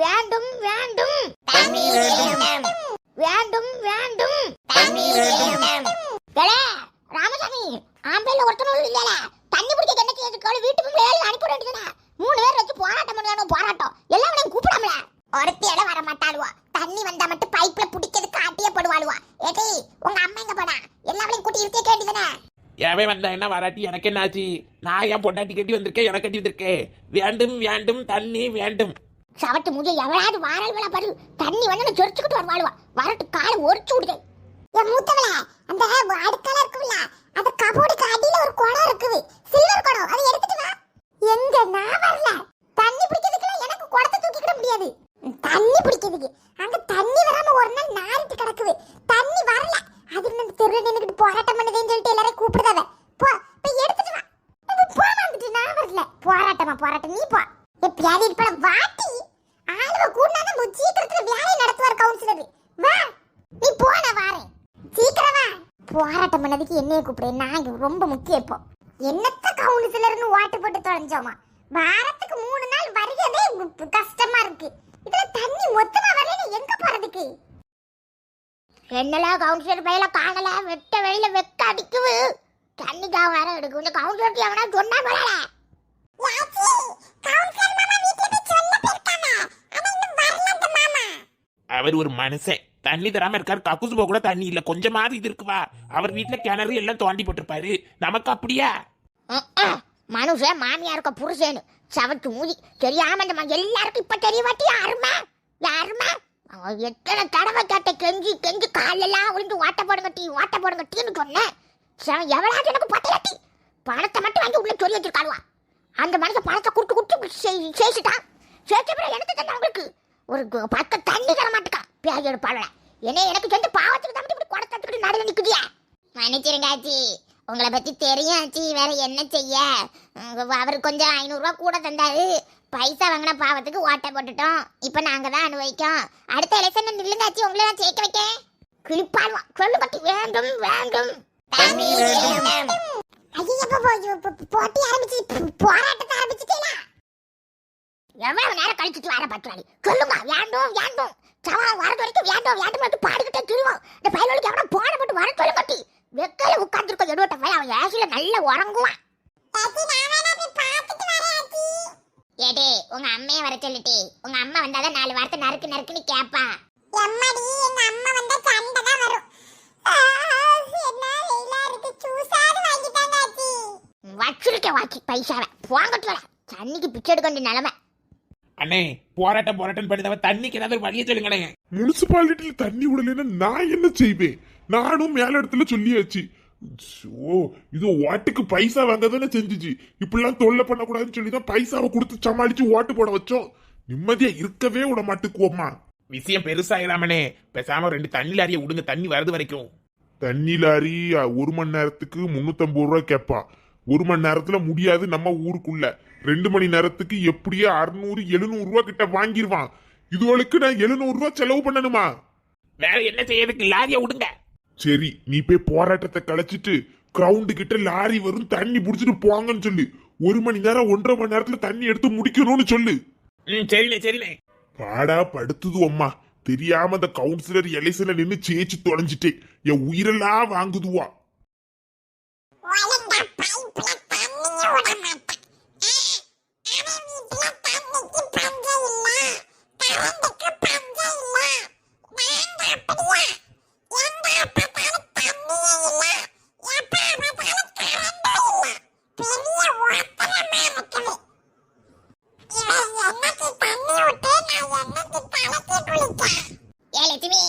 வேண்டும் வேண்டும். தண்ணீர் வேண்டும். வேண்டும் ராமசாமி ஆம்பளைல ஒருத்தனும் இல்லல தண்ணி பிடிக்க என்ன செய்யுது வீட்டுக்கு வேலை அனுப்பி வேண்டியதுனா மூணு பேர் வச்சு போராட்டம் பண்ணணும் போராட்டம். எல்லாரும் கூப்பிடாமல. ஒருத்தி இடம் வர மாட்டாளுவா. தண்ணி வந்தா மட்டும் பைப்ல பிடிக்கிறதுக்கு ஆட்டியப்படுவாளுவா ஏடி உங்க அம்மா எங்க போனா? எல்லாரையும் கூட்டி இருக்க வேண்டியதுனே எவன் வந்தா என்ன வராட்டி? எனக்கு என்னாச்சு? நான் என் பொண்டாட்டி கட்டி வந்திருக்கேன் எனக்கு கட்டி வந்திருக்கேன். வேண்டும் வேண்டும் தண்ணி வேண்டும். சவட்டு முடிய எவளாவது வாரல்களா பாரு. தண்ணி வந்து சொரிச்சுக்கிட்டு வருவாளுவா. வரட்டு காலை ஒரிச்சு விடுதே. என் மூத்தவள அந்த அடுக்கல இருக்குல்ல அந்த கபோர்டுக்கு அடியில ஒரு குடம் இருக்குது சில்வர் குடம் அதை எடுத்துட்டு வா எங்க நான் வரல தண்ணி பிடிக்கிறதுக்குலாம் எனக்கு குடத்தை தூக்கிக்கிட முடியாது தண்ணி பிடிக்கிறதுக்கு அங்க தண்ணி வராம ஒரு நாள் நாரிட்டு கிடக்குது தண்ணி வரல அது இந்த தெருல நின்னுக்கிட்டு போராட்டம் பண்ணுதேன்னு சொல்லிட்டு எல்லாரும் கூப்பிடுதாவ போ போய் எடுத்துட்டு வா அது போ வந்துட்டு நான் வரல போராட்டமா போராட்டம் நீ போ எப்பயாவது இப்ப வாட்டி ஆளுவ கூடாத சீக்கிரத்துல வேலையை நடத்துவார் கவுன்சிலர். வா நீ போன வாரேன் சீக்கிரம் வா. போராட்டம் பண்ணதுக்கு என்னைய கூப்பிடு. நான் ரொம்ப முக்கியம் இப்போ. என்னத்த கவுன்சிலர்னு ஓட்டு போட்டு தொலைஞ்சோமா? வாரத்துக்கு மூணு நாள் வருகிறதே கஷ்டமா இருக்கு. இதுல தண்ணி மொத்தமா வரல எங்க போறதுக்கு? என்னல கவுன்சிலர் பையில காணல? வெட்ட வெளியில வெக்க அடிக்குது. தண்ணிக்காக வர எடுக்கும் இந்த கவுன்சிலர் எவனா சொன்னா போல கவுன்சிலர் மாமா வீட்டுல போய் சொல்ல போயிருக்காங்க. ஆனா இன்னும் அவர் ஒரு மனுஷன். தண்ணி தராம இருக்காரு. கக்குசு போக கூட தண்ணி இல்ல. கொஞ்சமாவது இது இருக்குவா. அவர் வீட்டுல கிணறு எல்லாம் தோண்டி போட்டிருப்பாரு. நமக்கு அப்படியா? மனுஷன் மாமியாருக்க புருஷேனு. சவத்து மூதி தெரியாம இந்த எல்லாருக்கும் இப்ப தெரியவாட்டி யாருமா யாருமா அவன் எத்தனை தடவை கேட்ட கெஞ்சி கெஞ்சி காலெல்லாம் விழுந்து ஓட்ட போடுங்க டீ ஓட்ட போடுங்க டீன்னு சொன்னேன் சவன் எவ்வளவு எனக்கு பத்தலட்டி பணத்தை மட்டும் வாங்கி உள்ள சொல்லி வச்சிருக்காளுவா. அந்த மனுஷன் பணத்தை கொடுத்து கொடுத்து சேர்த்துட்டான் சேர்த்த பிறகு எனக்கு தந்தா உங்களுக்கு. ஒரு பக்க தண்ணி தர மாட்டேக்கான் பேர் எடுப்பாள என்ன எனக்கு செஞ்ச பாவத்துக்கு தான் இப்படி குடத்தை எடுத்துக்கிட்டு நடுவில் நிக்குதியா? மன்னிச்சிருங்க ஆச்சி. உங்களை பத்தி தெரியும் ஆச்சி. வேற என்ன செய்ய? அவர் கொஞ்சம் ஐநூறுரூவா கூட தந்தாரு. பைசா வாங்கின பாவத்துக்கு ஓட்டை போட்டுட்டோம். இப்போ நாங்க தான் அனுபவிக்கோம். அடுத்த எலெக்ஷன் நில்லுங்க ஆச்சி. உங்களை நான் ஜெயிக்க வைக்க கிழிப்பாடுவா சொல்லு கட்டி வேண்டும் வேண்டும். போட்டி ஆரம்பிச்சு போராட்டத்தை? எவ்வளவு நேரம் கழிச்சிட்டு வர பட்டுவாடி சொல்லுங்க வேண்டும் வேண்டும். சவம் வரது வரைக்கும் வேண்டும் வேண்டும் மட்டும் பாடிக்கிட்டே திருவோம். இந்த பயலுக்கு எவனா போன போட்டு வர சொல்ல கட்டி. வெக்கையில உட்காந்துருக்க எடுவட்ட பையன் அவன் ஏசில நல்லா உறங்குவான். ஏடே உங்க அம்மைய வர சொல்லிட்டே. உங்க அம்மா வந்தாதான் நாலு வார்த்தை நறுக்கு நறுக்குன்னு கேப்பா. எம்மாடி எங்க அம்மா வந்தா சண்டை தான் வரும். என்ன வெயிலா இருக்கு. சூசாது வாங்கிட்டாங்க ஆச்சி வச்சிருக்க வாச்சி பைசாவை. போங்கட்டு வர தண்ணிக்கு பிச்சை எடுக்க வேண்டிய நிலைமை. அண்ணே போராட்டம் போராட்டம் பண்ணதவ தண்ணிக்கு ஏதாவது வழியை சொல்லுங்களேன். முனிசிபாலிட்டியில தண்ணி விடலைன்னா நான் என்ன செய்வேன்? நானும் மேல இடத்துல சொல்லியாச்சு. ஓ இது ஓட்டுக்கு பைசா வாங்க தானே செஞ்சுச்சு. இப்படிலாம் தொல்லை பண்ணக்கூடாதுன்னு சொல்லி தான் பைசாவை கொடுத்து சமாளிச்சு ஓட்டு போட வச்சோம். நிம்மதியா இருக்கவே விட மாட்டுக்குவோம்மா. விஷயம் பெருசாயிராமனே பேசாம ரெண்டு தண்ணி லாரியை விடுங்க. தண்ணி வரது வரைக்கும். தண்ணி லாரி ஒரு மணி நேரத்துக்கு முன்னூத்தம்பது ரூபா கேட்பான் ஒரு மணி நேரத்துல முடியாது நம்ம ஊருக்குள்ள. ரெண்டு மணி நேரத்துக்கு எப்படியோ அறுநூறு எழுநூறு ரூபா கிட்ட வாங்கிடுவான் இதுவளுக்கு நான் எழுநூறு ரூபா செலவு பண்ணணுமா? வேற என்ன செய்யறதுக்கு? லாரியை விடுங்க. சரி நீ போய் போராட்டத்தை கலைச்சிட்டு கிரவுண்டு கிட்ட லாரி வரும் தண்ணி புடிச்சிட்டு போங்கன்னு சொல்லு. ஒரு மணி நேரம் ஒன்றரை மணி நேரத்துல தண்ணி எடுத்து முடிக்கணும்னு சொல்லு. ம் சரிண்ணே சரிண்ணே. பாடா படுத்துது அம்மா. தெரியாம அந்த கவுன்சிலர் எலெக்ஷன்ல நின்னு ஜெயிச்சு தொலைஞ்சிட்டேன் என் உயிரெல்லாம் வாங்குதுவா ஏ லட்சுமி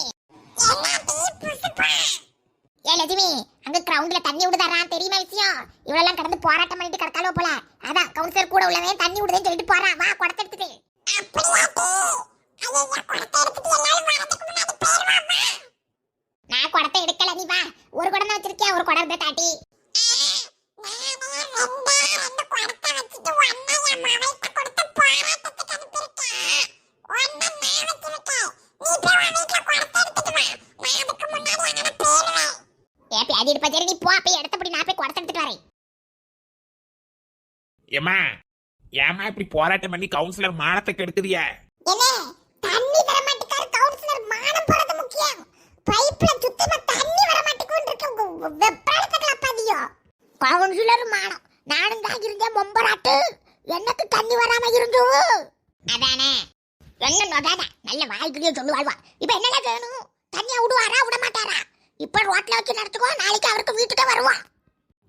ஏ லட்சுமி அங்க கிரவுண்ட்ல தண்ணி விடுதாரா தெரியுமா விஷயம் இவளெல்லாம் கடந்து போராட்டம் பண்ணிட்டு கிடக்காலோ போல அதான் உள்ளவன் தண்ணி விடுதேன்னு சொல்லிட்டு போறான் வா குடத்தை எடுத்துட்டு. நான் குடத்தை எடுக்கல நீ வா. ஒரு குடம் தான் வச்சிருக்கேன் ஒரு குடம் இருந்தா தாட்டி. ஏ பியாதி எடுப்பா சரி நீ போ போய் எடுத்தபடி நான் போய் குடத்தை எடுத்துட்டு வரேன். ஏமா ஏமா இப்படி போராட்டம் பண்ணி கவுன்சிலர் மானத்தை கெடுக்குதிய தண்ணி தர மாட்டேக்காரு கவுன்சிலர் மானம் போறது முக்கியம். பைப்ல சுத்தமா தண்ணி வர மாட்டேங்குன்னு இருக்க வெப்பாளத்தை கிளப்பாதியோ கவுன்சிலர் மானம். நானும் தான் இருந்தேன் எனக்கு தண்ணி வராம இருந்தோ? அதானே. என்ன நல்ல வாய்க்குள்ளே சொல்லுவாழ்வா இப்ப என்னென்ன செய்யணும் தண்ணியை விடுவாரா விட மாட்டாரா இப்ப ரோட்ல வச்சு நடத்துக்கோ நாளைக்கு அவருக்கு வீட்டுக்கே வருவான்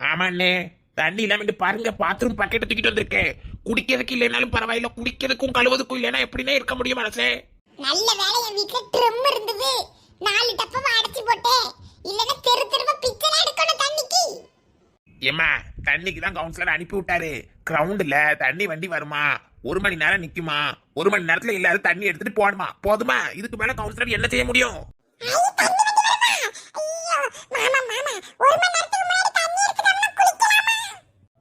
ஆமாண்ணே. தண்ணி இல்லாம பாருங்க பாத்ரூம் பக்கெட் தூக்கிட்டு வந்திருக்கேன். குடிக்கிறதுக்கு இல்லைனாலும் பரவாயில்ல குடிக்கிறதுக்கும் கழுவதுக்கும் இல்லைன்னா எப்படின்னே இருக்க முடியும் மனசே. நல்ல வேலை என் வீட்டுல ட்ரம் இருந்தது. நாலு டப்பமா அடைச்சு போட்டேன். இல்லன்னா தெரு தெருவ பிச்சை எடுக்கணும் தண்ணிக்கு. ஏம்மா தண்ணிக்கு தான் கவுன்சிலர் அனுப்பி விட்டாரு. கிரவுண்டுல தண்ணி வண்டி வருமா? ஒரு மணி நேரம் நிக்குமா? ஒரு மணி நேரத்துல எல்லாரும் தண்ணி எடுத்துட்டு போகணுமா? போதுமா? இதுக்கு மேல கவுன்சிலர் என்ன செய்ய முடியும்?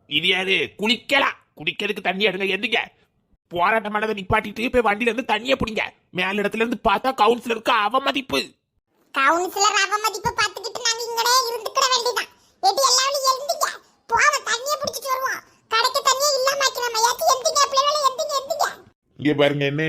இது யாரு? குளிக்கலாம் குடிக்கிறதுக்கு தண்ணி எடுங்க எதுங்க போராட்டம் பண்ணதை நிப்பாட்டிட்டு போய் வண்டியில இருந்து தண்ணியை பிடிங்க. மேல் இடத்துல இருந்து பார்த்தா கவுன்சிலருக்கு அவமதிப்பு. கவுன்சிலர் அவமதிப்பு பார்த்துக்கிட்டு நாங்க இங்கடே இருந்துக்கிட வேண்டியதான் எது எல்லாரும் எழுந்தீங்க போவ தண்ணியை பிடிச்சிட்டு வருவோம். கடைக்கு தண்ணியே இல்லாம ஆக்கினாம ஏத்தி எந்திங்க பிள்ளைகளை எந்திங்க எந்திங்க இங்க பாருங்க என்ன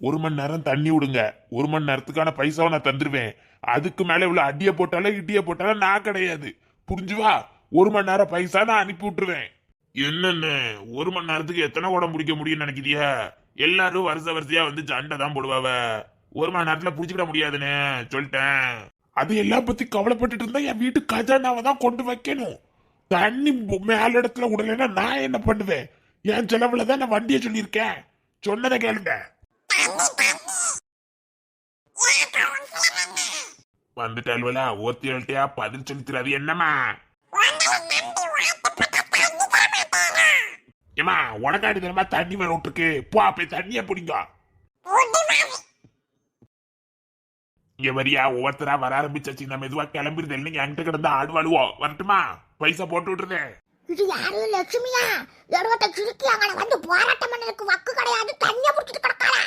ஒரு மணி நேரம் தண்ணி விடுங்க. ஒரு மணி நேரத்துக்கான பைசாவை நான் தந்துருவேன். அதுக்கு மேல இவ்வளவு அடிய போட்டாலும் இடிய போட்டாலும் நான் கிடையாது. புரிஞ்சுவா? ஒரு மணி நேரம் பைசா நான் அனுப்பி விட்டுருவேன். என்னென்ன ஒரு மணி நேரத்துக்கு எத்தனை குடம் பிடிக்க முடியும்னு நினைக்கிறிய? எல்லாரும் வருஷ வரிசையா வந்து சண்டை தான் போடுவாவ. ஒரு மணி நேரத்துல புடிச்சுக்கிட முடியாதுன்னு சொல்லிட்டேன். அது எல்லாம் பத்தி கவலைப்பட்டுட்டு இருந்தா என் வீட்டு கஜானாவை தான் கொண்டு வைக்கணும். தண்ணி மேல இடத்துல விடலைன்னா நான் என்ன பண்ணுவேன்? என் செலவுல தான் நான் வண்டியை சொல்லியிருக்கேன். சொன்னதை கேளுங்க. வந்துட்டாள்வலா ஒத்தியா பதில் சொல்லித்தராது என்னம்மா? ஏமா உனக்காடி தெரியுமா தண்ணி வர விட்டுருக்கு? போ போய் தண்ணிய பிடிங்க. இங்க வரியா ஒவ்வொருத்தரா வர ஆரம்பிச்சாச்சு. நம்ம மெதுவா கிளம்பிடுது. இல்லைங்க என்கிட்ட கிடந்து ஆடுவாளுவோம் வரட்டுமா? பைசா போட்டு விட்டுருதேன் இது யாரு? லட்சுமியா? எருவட்ட சுருக்கி அங்கே வந்து போராட்டம் பண்ணதுக்கு வக்கு கிடையாது தண்ணியை பிடிச்சிட்டு கிடக்காளா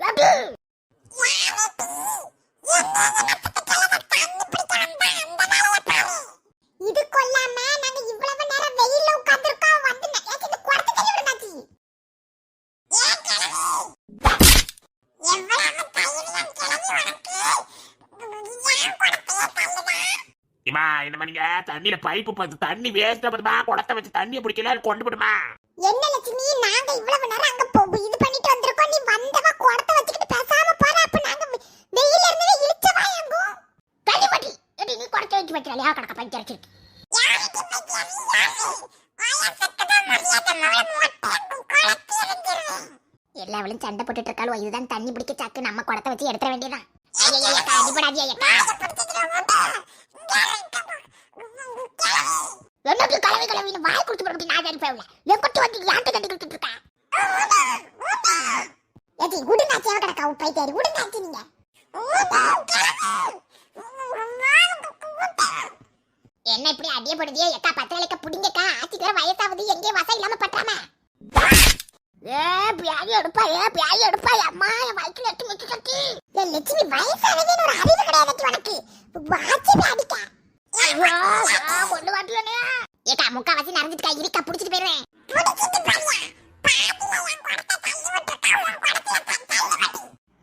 எப்படி இது கொல்லாம நாங்க இவ்வளவு நேரம் வெயில்ல உட்கார்ந்திருக்கோம் வந்து ஏச்சி இந்த குடத்தை தள்ளி விடுமாச்சி ஏன் கிழவி எவ்வளவு தைரியம் கிழவி உனக்கு ஏன் குடத்தையே தள்ளுமா ஏமா என்ன பண்ணீங்க தண்ணியில பைப்பு பார்த்து தண்ணி வேஸ்ட் பண்ணுமா குடத்தை வச்சு தண்ணியை பிடிக்கல? கொண்டு விடுமா என்ன லட்சுமி நாங்க இவ்வளவு நேரம் அங்க போ இது பண்ணிட்டு வந்திருக்கோம். நீ வந்தவ குடத்தை வச்சுக்கிட்டு பேசாம போற. அப்ப நாங்க வெ- வெயில்ல இருந்தே இழுச்சவா எங்கும் தள்ளி பட்டி எடி நீ குடத்தை வச்சு வைக்கிறாளியா கணக்க பஞ்சரிச்சிருக்கு எல்லாவளும் சண்டை போட்டுட்டு இருக்காளோ. இதுதான் தண்ணி பிடிக்க சாக்கு. நம்ம குடத்தை வச்சு எடுத்துற வேண்டியதான் ஐயா அடிபடாதியா என்னது கலவை வாய் கொடுத்து போட்டு நான் அடிப்பேன் வந்து யார்கிட்ட கட்டி கொடுத்துட்டு ஏச்சி கிடக்கா உப்பை தேடி நீங்க. என்ன இப்படி அடியப்படுதியே எக்கா பத்திரலைக்க புடிங்கக்கா. ஆச்சிக்கிற வயசாவது எங்கே வசம் இல்லாம பட்டாம ஏ பியாதி எடுப்பா ஏ பியாதி எடுப்பா. அம்மா என் வயிற்றுல எட்டு மிச்சு கட்டி என் லட்சுமி வயசானதே ஒரு அறிவு கிடையாது உனக்கு. வாச்சி ஏக்கா முக்கா வச்சு நிறைஞ்சிட்டுக்கா இருக்கா புடிச்சிட்டு போயிருவேன்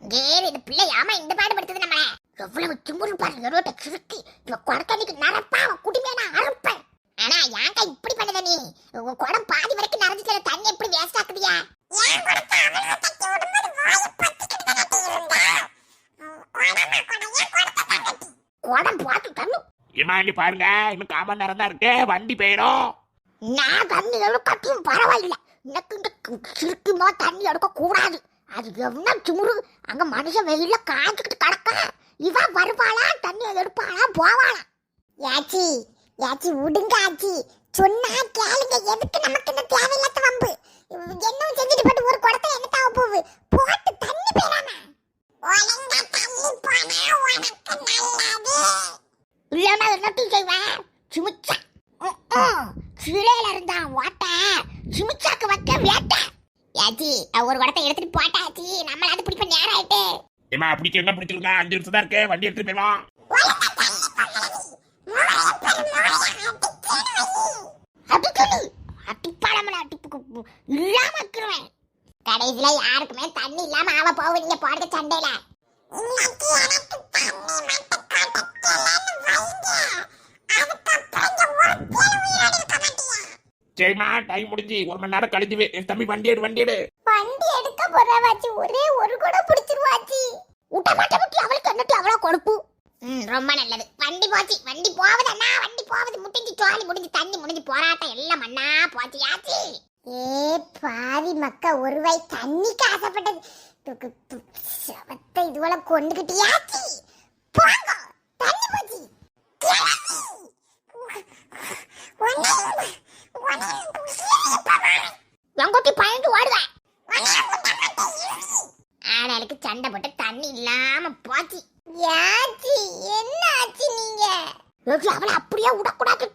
கேர் இந்த பிள்ளை ஆமா இந்த பாடுபடுத்துது நம்ம எவ்வளவு திமுரு பாரு எரோட்ட சுருட்டி இவ குடத்தண்ணிக்கு நரப்பா அவன் குடிமையா நான் அறுப்பேன் ஆனா ஏன்க்கா இப்படி பண்ணுத நீ உன் குடம் பாதி வரைக்கும் நிறைஞ்சிட்டு தண்ணி எப்படி வேஸ்ட் ஆக்குதியா குடம் பார்த்து தண்ணு இங்க பாருங்க. இன்னும் காமன் நேரம் தான் இருக்கு. வண்டி போயிடும். நான் தண்ணி எடுக்கட்டும் பரவாயில்ல. எனக்கு இந்த சிரிக்குமா தண்ணி எடுக்க கூடாது அது எவ்வளோ சுமுறு. அங்க மனுஷன் வெயில காய்ச்சிக்கிட்டு கிடக்க. இவன் வருவாளா தண்ணி எடுப்பாளா போவாளா? யாச்சி யாச்சி விடுங்க ஆச்சி. சொன்னா கேளுங்க. எதுக்கு நமக்கு இந்த தேவையில்லாத வம்பு? என்னும் செஞ்சுட்டு போட்டு ஒரு குடத்தை என்ன தாவ போகுது? போட்டு தண்ணி போயிடாம. ஒழுங்கா தண்ணி போனா உனக்கு நல்லது. இல்லைன்னா என்னத்தையும் செய்வேன் சுமிச்சா. சிலையில இருந்தா ஓட்ட சுமிச்சாக்கு வைக்க வேட்ட. ஏச்சி ஒரு குடத்தை எடுத்துட்டு போட்டாச்சி நம்மளாவது பிடிப்ப நேரம் ஆயிட்டு ஏமா பிடிக்க பிடிச்சிருங்க அஞ்சு நிமிஷம் தான் இருக்கு. வண்டி எடுத்துட்டு இல்லாம இருக்கிறவன். கடைசியில யாருக்குமே தண்ணி இல்லாம அவ போவீங்க போடுற சண்டையில. சரிம்மா டைம் முடிஞ்சு. ஒரு மணி நேரம் கழிஞ்சுவே என் தம்பி வண்டி எடு வண்டி எடு. வண்டி எடுக்க போறவாச்சு. ஒரே ஒரு கூட பிடிச்சிருவாச்சு. விட்ட மாட்ட விட்டு அவளுக்கு என்னட்டு அவ்வளவு கொடுப்பு? ம் ரொம்ப நல்லது. வண்டி போச்சு. வண்டி போவது அண்ணா வண்டி போவது முட்டிஞ்சு சோழி முடிஞ்சு தண்ணி முடிஞ்சு போராட்டம் எல்லாம் மண்ணா போச்சியாச்சு ஏ பாவி மக்க ஒரு வாய் தண்ணிக்கு ஆசைப்பட்டது. துக்கு து- சவத்தை இதுவள கொண்டுகிட்டியாச்சு. போங்க. தண்ணி போச்சு. எங்கோட்டி பயந்து ஓடுவேன் ஆனாளுக்கு சண்டை போட்டு தண்ணி இல்லாம போச்சு. யாச்சி என்ன ஆச்சு நீங்க? அவளை அப்படியே விடக்கூடாது.